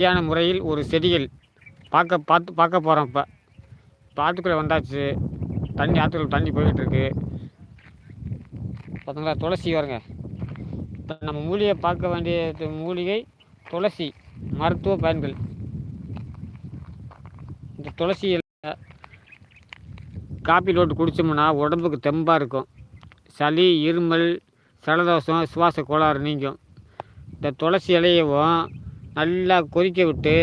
சரியான முறையில் ஒரு செடிகள் பார்க்க பார்த்து பார்க்க போகிறோம் இப்போ. இப்போ ஆற்றுக்குள்ளே வந்தாச்சு. தண்ணி ஆற்றுக்குள்ள தண்ணி போய்கிட்டுருக்கு. பார்த்தீங்களா துளசி வருங்க. இப்போ நம்ம மூலிகை பார்க்க வேண்டிய மூலிகை துளசி மருத்துவ பயன்கள். இந்த துளசி காப்பி லோட்டு குடித்தோம்னா உடம்புக்கு தெம்பாக இருக்கும். சளி இருமல் சலதோஷம் சுவாச கோளாறு நீங்கும். இந்த துளசி இலையவும் நல்லா கொதிக்க விட்டு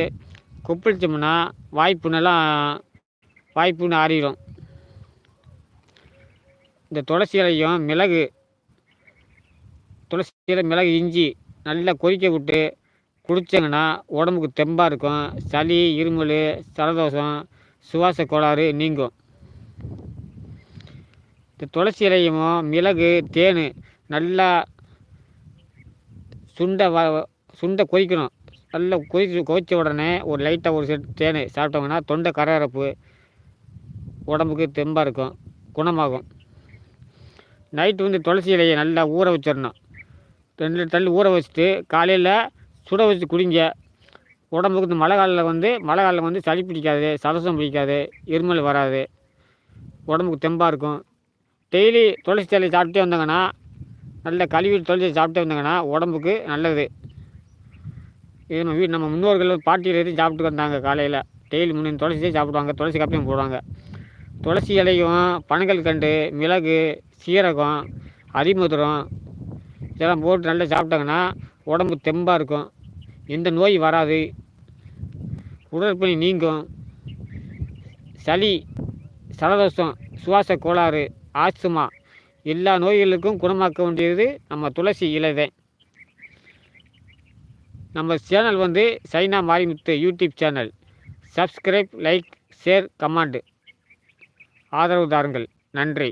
கொப்பளித்தோம்னா வாய்ப்புனெல்லாம் வாய்ப்புன்னு ஆறிடும். இந்த துளசி இலையும் மிளகு துளசி இலை மிளகு இஞ்சி நல்லா கொதிக்க விட்டு குடித்தாங்கன்னா உடம்புக்கு தெம்பாக இருக்கும். சளி இருமல் சலதோஷம் சுவாச கோளாறு நீங்கும். இந்த துளசி இலையும் மிளகு தேன் நல்லா சுண்டை வ சுண்டை கொதிக்கணும். நல்லா கொதிச்சு குதிச்ச உடனே ஒரு லைட்டாக ஒரு செட் தேன் சாப்பிட்டோங்கன்னா தொண்டை கரகரப்பு உடம்புக்கு தெம்பாக இருக்கும் குணமாகும். நைட்டு வந்து துளசி இலையை நல்லா ஊற வச்சிடணும். ரெண்டு தள்ளி ஊற வச்சுட்டு காலையில் சுட வச்சு குடிங்க. உடம்புக்கு இந்த மழை காலில் வந்து மழை காலில் வந்து சளி பிடிக்காது சலசம் பிடிக்காது இருமல் வராது உடம்புக்கு தெம்பாக இருக்கும். டெய்லி துளசி இலையை சாப்பிட்டே வந்தாங்கன்னா நல்ல கழுவி துளசி சாப்பிட்டே வந்தாங்கன்னா உடம்புக்கு நல்லது. இது நம்ம நம்ம முன்னோர்கள் பாட்டியில் இருந்து சாப்பிட்டு வந்தாங்க காலையில். டெய்லி முன்னே துளசியே சாப்பிடுவாங்க துளசி காப்பியும் போடுவாங்க. துளசி இலையும் பனங்கல் கண்டு மிளகு சீரகம் அரிமுதிரம் இதெல்லாம் போட்டு நல்லா சாப்பிட்டாங்கன்னா உடம்பு தெம்பாக இருக்கும். எந்த நோய் வராது. உடற்பணி நீங்கும். சளி சலதோஷம் சுவாச கோளாறு ஆஸ்துமா எல்லா நோய்களுக்கும் குணமாக்க வேண்டியது நம்ம துளசி இலை தான் நம்ம சேனல் வந்து Saina Marimuthu YouTube channel. Subscribe like share comment. ஆதரவு தாருங்கள். நன்றி.